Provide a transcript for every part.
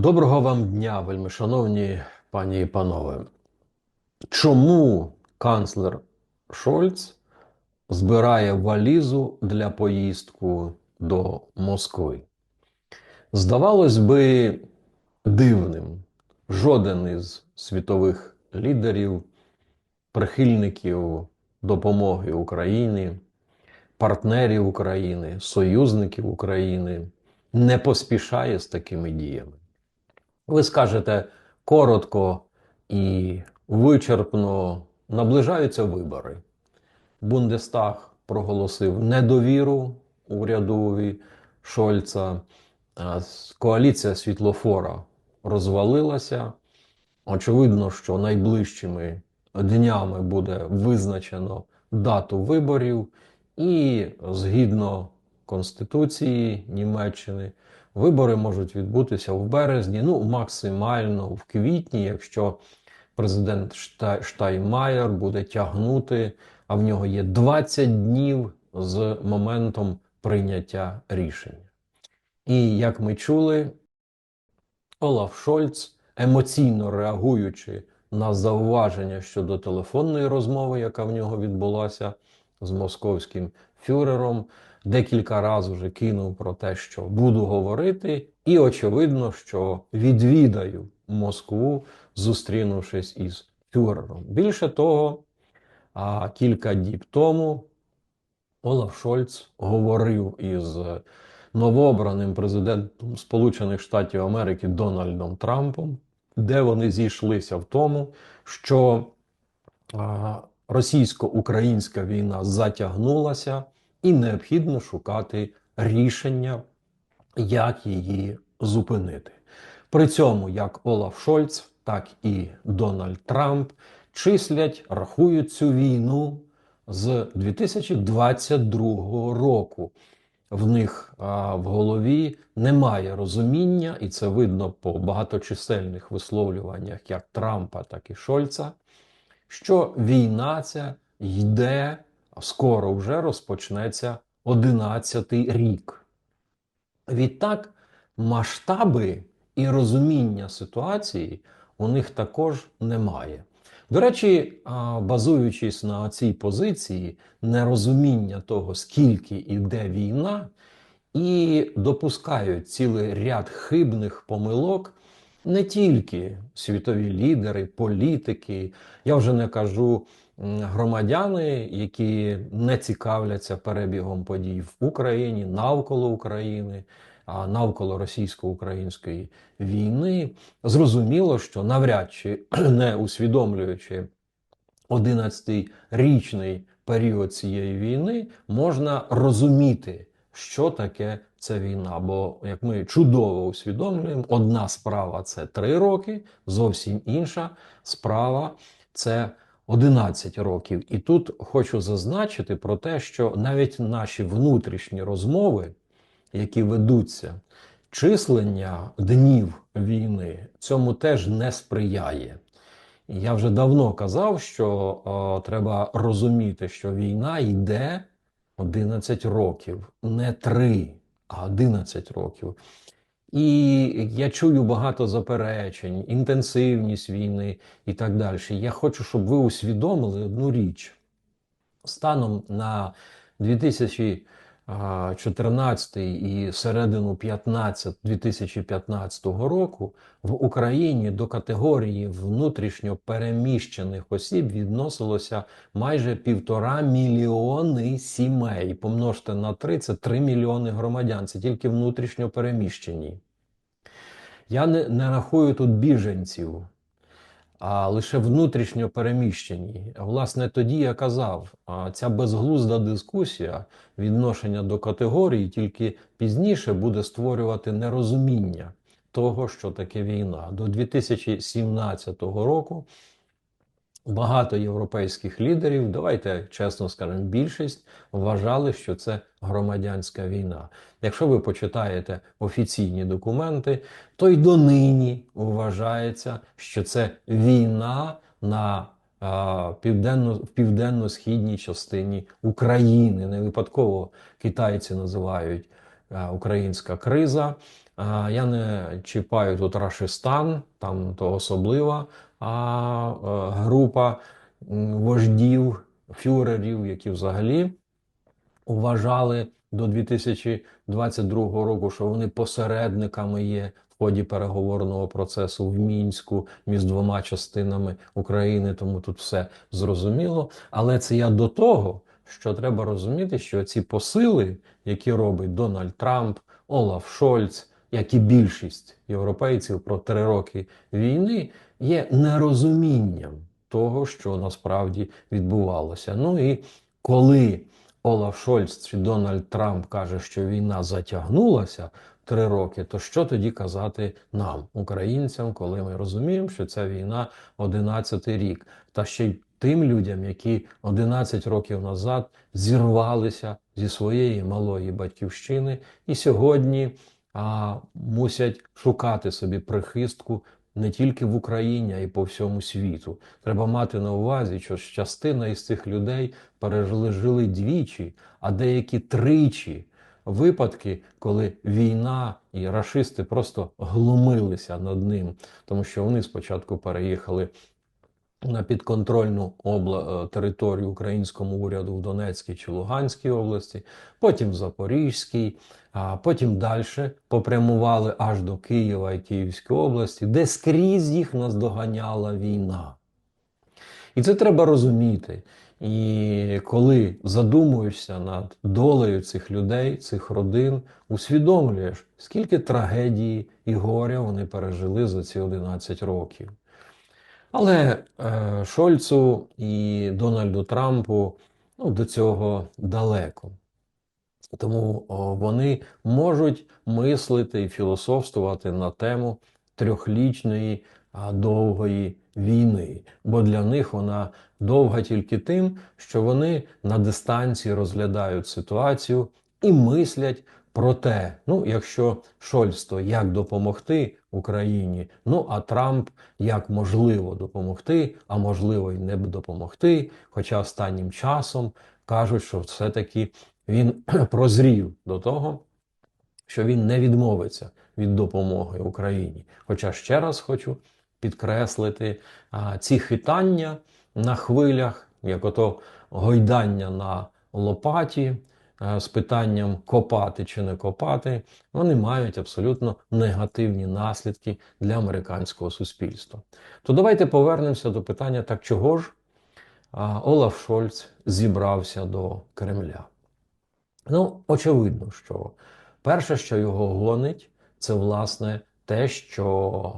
Доброго вам дня, вельмишановні пані і панове. Чому канцлер Шольц збирає валізу для поїздку до Москви? Здавалось би, дивним. Жоден із світових лідерів, прихильників допомоги Україні, партнерів України, союзників України не поспішає з такими діями. Ви скажете коротко і вичерпно наближаються вибори. Бундестаг проголосив недовіру урядові Шольца. Коаліція світлофора розвалилася. Очевидно, що найближчими днями буде визначено дату виборів, і згідно Конституції Німеччини. Вибори можуть відбутися в березні, ну максимально в квітні, якщо президент Штайнмаєр буде тягнути, а в нього є 20 днів з моментом прийняття рішення. І як ми чули, Олаф Шольц, емоційно реагуючи на зауваження щодо телефонної розмови, яка в нього відбулася з московським фюрером, декілька разів вже кинув про те, що буду говорити, і очевидно, що відвідаю Москву, зустрінувшись із фюрером. Більше того, а кілька діб тому Олаф Шольц говорив із новообраним президентом Сполучених Штатів Америки Дональдом Трампом, де вони зійшлися в тому, що російсько-українська війна затягнулася і необхідно шукати рішення, як її зупинити. При цьому як Олаф Шольц, так і Дональд Трамп числять, рахують цю війну з 2022 року. В них а, в голові немає розуміння, і це видно по багаточисельних висловлюваннях як Трампа, так і Шольца, що війна ця йде скоро вже розпочнеться 11-й рік. Відтак, масштаби і розуміння ситуації у них також немає. До речі, базуючись на цій позиції, нерозуміння того, скільки іде війна, і допускають цілий ряд хибних помилок не тільки світові лідери, політики, я вже не кажу громадяни, які не цікавляться перебігом подій в Україні, навколо України, а навколо російсько-української війни, зрозуміло, що навряд чи не усвідомлюючи 11-річний період цієї війни, можна розуміти, що таке ця війна. Бо, як ми чудово усвідомлюємо, одна справа це три роки, зовсім інша справа це 11 років. І тут хочу зазначити про те, що навіть наші внутрішні розмови, які ведуться, числення днів війни, цьому теж не сприяє. Я вже давно казав, що о, треба розуміти, що війна йде 11 років, не 3, а 11 років. І я чую багато заперечень, інтенсивність війни і так далі. Я хочу, щоб ви усвідомили одну річ. Станом на 2014 і середину 15, 2015 року в Україні до категорії внутрішньо переміщених осіб відносилося майже півтора мільйони сімей. Помножте на 3 це 3 мільйони громадян. Це тільки внутрішньо переміщені. Я не, не рахую тут біженців, а лише внутрішньо переміщені. Власне, тоді я казав, ця безглузда дискусія відношення до категорії тільки пізніше буде створювати нерозуміння того, що таке війна. До 2017 року багато європейських лідерів, давайте чесно скажемо, більшість вважали, що це громадянська війна. Якщо ви почитаєте офіційні документи, то й донині вважається, що це війна на південно, в південно-східній частині України. Не випадково китайці називають українська криза. Я не чіпаю тут Рашистан, там то особлива а, група вождів, фюрерів, які взагалі вважали до 2022 року, що вони посередниками є в ході переговорного процесу в Мінську між двома частинами України, тому тут все зрозуміло. Але це я до того, що треба розуміти, що ці посили, які робить Дональд Трамп, Олаф Шольц, як і більшість європейців про три роки війни, є нерозумінням того, що насправді відбувалося. Ну і коли Олаф Шольц чи Дональд Трамп каже, що війна затягнулася три роки, то що тоді казати нам, українцям, коли ми розуміємо, що ця війна 11 рік, та ще й тим людям, які 11 років назад зірвалися зі своєї малої батьківщини і сьогодні а, мусять шукати собі прихистку не тільки в Україні, а й по всьому світу. Треба мати на увазі, що частина із цих людей пережили жили двічі, а деякі тричі. Випадки, коли війна і рашисти просто глумилися над ним, тому що вони спочатку переїхали на підконтрольну обла... е, територію українському уряду в Донецькій чи Луганській області, потім в Запорізькій, а потім далі попрямували аж до Києва і Київської області, де скрізь їх наздоганяла війна. І це треба розуміти. І коли задумуєшся над долею цих людей, цих родин, усвідомлюєш, скільки трагедії і горя вони пережили за ці 11 років. Але е, Шольцу і Дональду Трампу ну, до цього далеко. Тому вони можуть мислити і філософствувати на тему трьохлічної довгої війни, бо для них вона довга тільки тим, що вони на дистанції розглядають ситуацію і мислять про те, ну, якщо Шольц, то як допомогти Україні, ну а Трамп як можливо допомогти, а можливо й не допомогти. Хоча останнім часом кажуть, що все-таки він прозрів до того, що він не відмовиться від допомоги Україні. Хоча ще раз хочу підкреслити а, ці хитання на хвилях, як ото гойдання на лопаті з питанням копати чи не копати, вони мають абсолютно негативні наслідки для американського суспільства. То давайте повернемося до питання: так чого ж Олаф Шольц зібрався до Кремля? Ну, очевидно, що перше, що його гонить, це власне те, що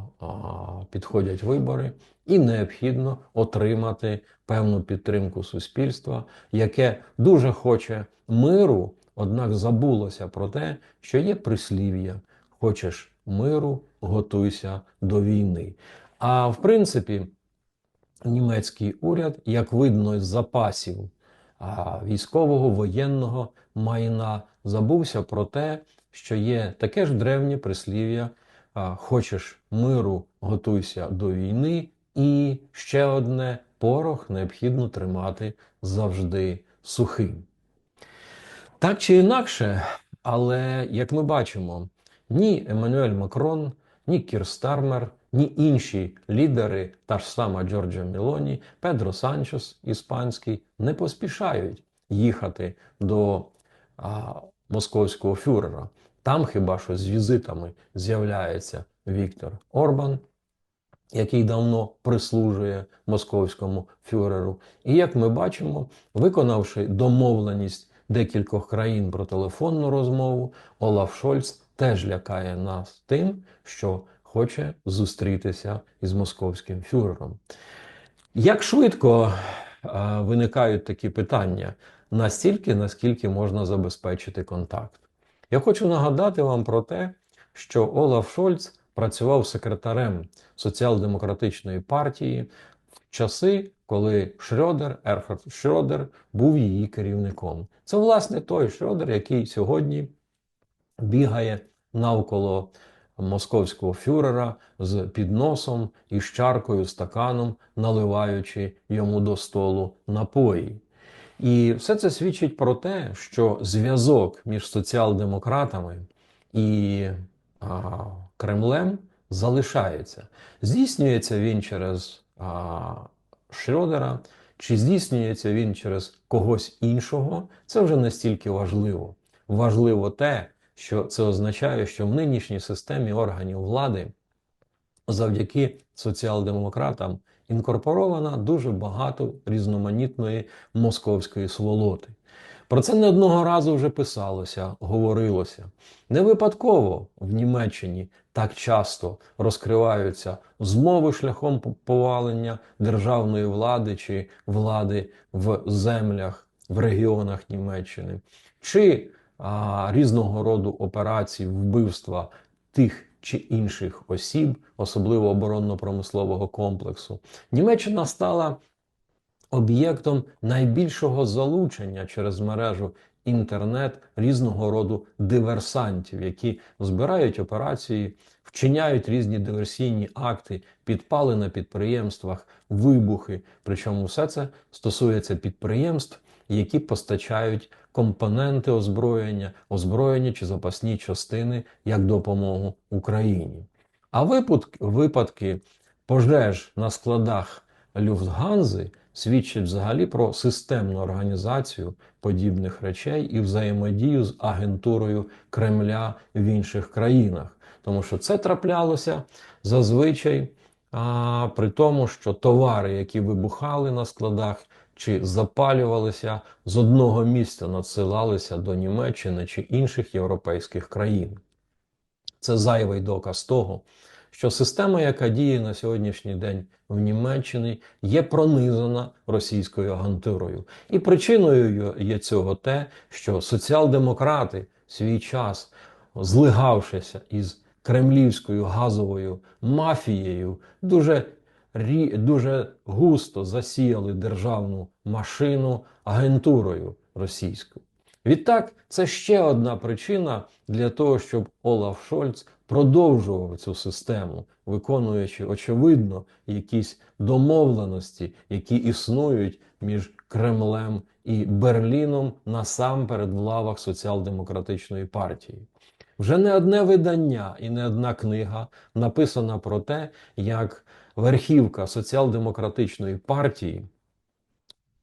підходять вибори, і необхідно отримати певну підтримку суспільства, яке дуже хоче миру, однак забулося про те, що є прислів'я: хочеш миру, готуйся до війни. А в принципі, німецький уряд, як видно з запасів військового воєнного майна, забувся про те, що є таке ж древнє прислів'я: хочеш миру, готуйся до війни, і ще одне порох необхідно тримати завжди сухим. Так чи інакше, але як ми бачимо, ні Еммануель Макрон, ні Кір Стармер, ні інші лідери, та ж сама Джорджа Мелоні, Педро Санчес іспанський, не поспішають їхати до а, московського фюрера. Там хіба що з візитами з'являється Віктор Орбан, який давно прислужує московському фюреру. І як ми бачимо, виконавши домовленість декількох країн про телефонну розмову, Олаф Шольц теж лякає нас тим, що хоче зустрітися із московським фюрером. Як швидко е, виникають такі питання, настільки, наскільки можна забезпечити контакт? Я хочу нагадати вам про те, що Олаф Шольц працював секретарем соціал-демократичної партії в часи, коли Шрёдер, Ерхард Шрёдер був її керівником. Це, власне, той Шрёдер, який сьогодні бігає навколо московського фюрера з підносом і з чаркою, стаканом, наливаючи йому до столу напої. І все це свідчить про те, що зв'язок між соціал-демократами і а, Кремлем залишається. Здійснюється він через а, Шрёдера, чи здійснюється він через когось іншого, це вже настільки важливо. Важливо те, що це означає, що в нинішній системі органів влади завдяки соціал-демократам інкорпоровано дуже багато різноманітної московської сволоти. Про це не одного разу вже писалося, говорилося. Не випадково в Німеччині так часто розкриваються змови шляхом повалення державної влади чи влади в землях, в регіонах Німеччини, чи а, різного роду операцій вбивства тих чи інших осіб, особливо оборонно-промислового комплексу. Німеччина стала об'єктом найбільшого залучення через мережу інтернет різного роду диверсантів, які збирають операції, вчиняють різні диверсійні акти, підпали на підприємствах, вибухи. Причому все це стосується підприємств, які постачають компоненти озброєння, озброєння чи запасні частини як допомогу Україні. А випадки, пожеж на складах Люфтганзи свідчать взагалі про системну організацію подібних речей і взаємодію з агентурою Кремля в інших країнах. Тому що це траплялося зазвичай а, при тому, що товари, які вибухали на складах, чи запалювалися з одного місця, надсилалися до Німеччини чи інших європейських країн. Це зайвий доказ того, що система, яка діє на сьогоднішній день в Німеччині, є пронизана російською агентурою. І причиною є цього те, що соціал-демократи свій час, злигавшися із кремлівською газовою мафією, дуже дуже густо засіяли державну машину агентурою російською. Відтак, це ще одна причина для того, щоб Олаф Шольц продовжував цю систему, виконуючи, очевидно, якісь домовленості, які існують між Кремлем і Берліном насамперед в лавах соціал-демократичної партії. Вже не одне видання і не одна книга написана про те, як верхівка соціал-демократичної партії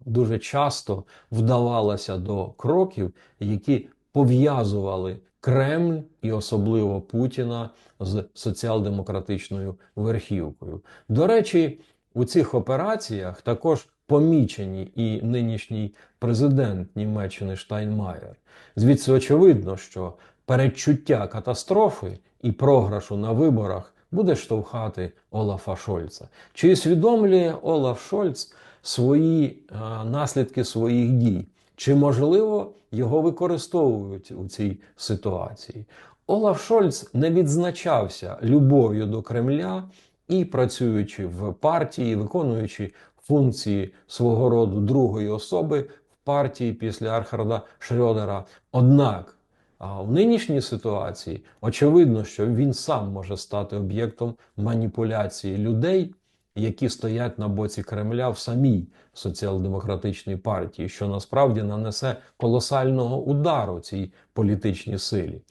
дуже часто вдавалася до кроків, які пов'язували Кремль і особливо Путіна з соціал-демократичною верхівкою. До речі, у цих операціях також помічені і нинішній президент Німеччини Штайнмаєр. Звідси очевидно, що передчуття катастрофи і програшу на виборах буде штовхати Олафа Шольца. Чи усвідомлює Олаф Шольц свої а, наслідки своїх дій? Чи можливо його використовують у цій ситуації? Олаф Шольц не відзначався любов'ю до Кремля і працюючи в партії, виконуючи функції свого роду другої особи в партії після Архарда Шрёдера. Однак а в нинішній ситуації очевидно, що він сам може стати об'єктом маніпуляції людей, які стоять на боці Кремля в самій соціал-демократичній партії, що насправді нанесе колосального удару цій політичній силі.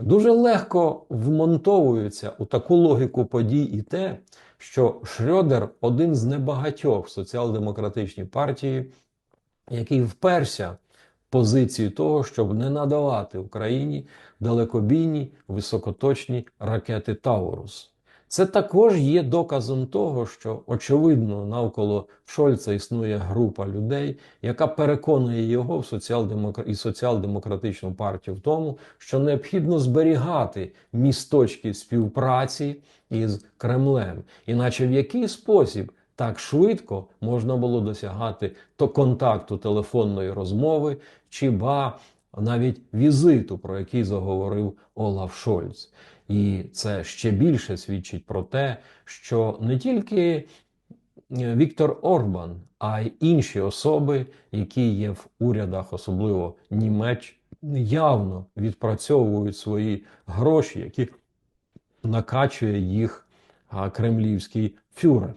Дуже легко вмонтовується у таку логіку подій і те, що Шрёдер один з небагатьох соціал-демократичній партії, який вперся позиції того, щоб не надавати Україні далекобійні високоточні ракети Таурус. Це також є доказом того, що очевидно навколо Шольца існує група людей, яка переконує його в соціал-демокр... і соціал-демократичну партію в тому, що необхідно зберігати місточки співпраці із Кремлем, іначе в який спосіб так швидко можна було досягати то контакту телефонної розмови, чи ба навіть візиту, про який заговорив Олаф Шольц. І це ще більше свідчить про те, що не тільки е, Віктор Орбан, а й інші особи, які є в урядах, особливо Німеч, явно відпрацьовують свої гроші, які накачує їх кремлівський фюрер.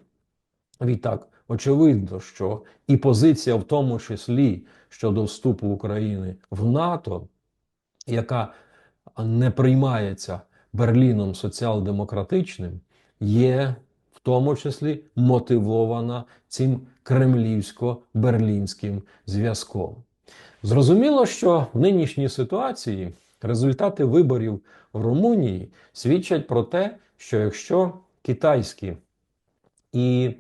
Відтак, очевидно, що і позиція, в тому числі щодо вступу України в НАТО, яка не приймається Берліном соціал-демократичним, є в тому числі мотивована цим кремлівсько-берлінським зв'язком. Зрозуміло, що в нинішній ситуації результати виборів в Румунії свідчать про те, що якщо китайські і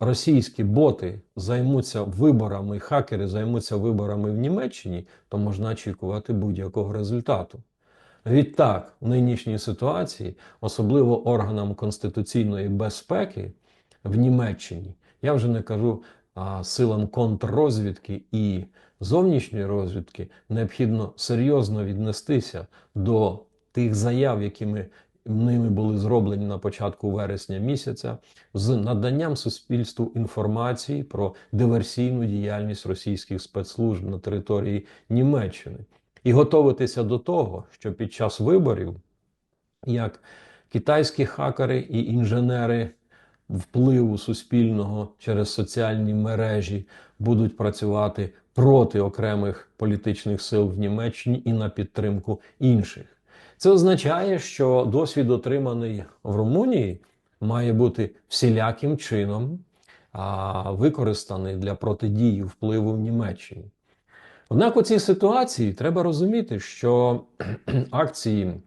російські боти займуться виборами, хакери займуться виборами в Німеччині, то можна очікувати будь-якого результату. Відтак, в нинішній ситуації, особливо органам конституційної безпеки в Німеччині, я вже не кажу а, силам контррозвідки і зовнішньої розвідки, необхідно серйозно віднестися до тих заяв, якими ними були зроблені на початку вересня місяця, з наданням суспільству інформації про диверсійну діяльність російських спецслужб на території Німеччини і готуватися до того, що під час виборів, як китайські хакери і інженери впливу суспільного через соціальні мережі будуть працювати проти окремих політичних сил в Німеччині і на підтримку інших. Це означає, що досвід, отриманий в Румунії, має бути всіляким чином а, використаний для протидії впливу в Німеччині. Однак у цій ситуації треба розуміти, що акції,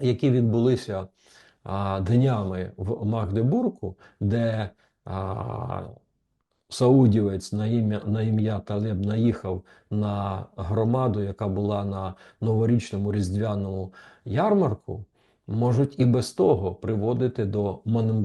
які відбулися а, днями в Магдебурку, де а, Саудівець на ім'я на ім'я Талеб наїхав на громаду, яка була на новорічному різдвяному ярмарку, можуть і без того приводити до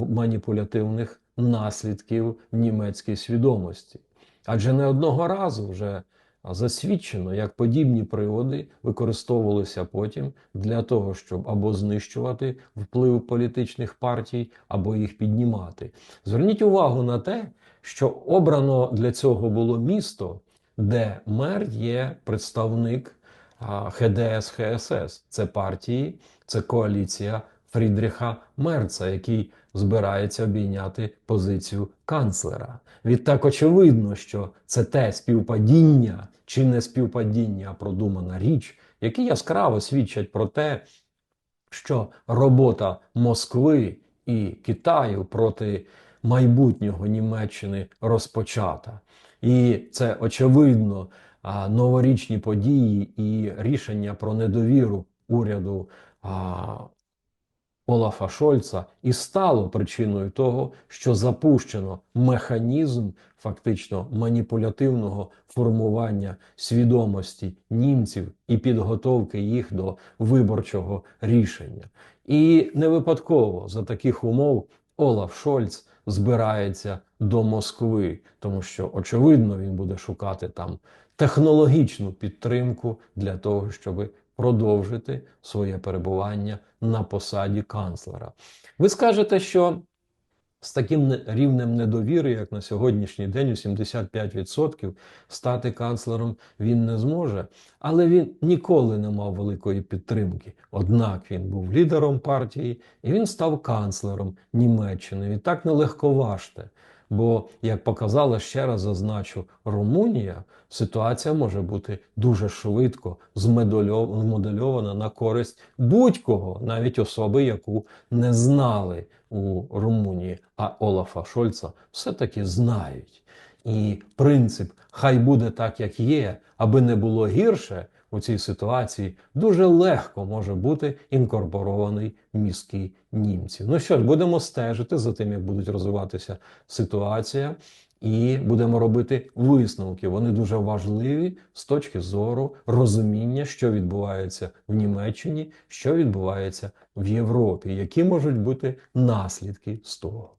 маніпулятивних наслідків німецької свідомості. Адже не одного разу вже засвідчено, як подібні приводи використовувалися потім для того, щоб або знищувати вплив політичних партій, або їх піднімати. Зверніть увагу на те, що обрано для цього було місто, де мер є представник ХДС ХСС. Це партії, це коаліція Фрідріха Мерца, який збирається обійняти позицію канцлера. Відтак очевидно, що це те співпадіння чи не співпадіння, а продумана річ, які яскраво свідчать про те, що робота Москви і Китаю проти майбутнього Німеччини розпочата. І це очевидно новорічні події і рішення про недовіру уряду Олафа Шольца і стало причиною того, що запущено механізм фактично маніпулятивного формування свідомості німців і підготовки їх до виборчого рішення. І не випадково за таких умов Олаф Шольц збирається до Москви, тому що очевидно він буде шукати там технологічну підтримку для того, щоб продовжити своє перебування на посаді канцлера. Ви скажете, що з таким рівнем недовіри, як на сьогоднішній день, у 75% стати канцлером він не зможе, але він ніколи не мав великої підтримки. Однак він був лідером партії і він став канцлером Німеччини. І так нелегко важте. Бо, як показала ще раз зазначу, Румунія ситуація може бути дуже швидко змодельована на користь будь-кого, навіть особи, яку не знали у Румунії, а Олафа Шольца все-таки знають. І принцип хай буде так, як є, аби не було гірше у цій ситуації, дуже легко може бути інкорпорований мізки німців. Ну що ж, будемо стежити за тим, як будуть розвиватися ситуація. І будемо робити висновки. Вони дуже важливі з точки зору розуміння, що відбувається в Німеччині, що відбувається в Європі, які можуть бути наслідки з того.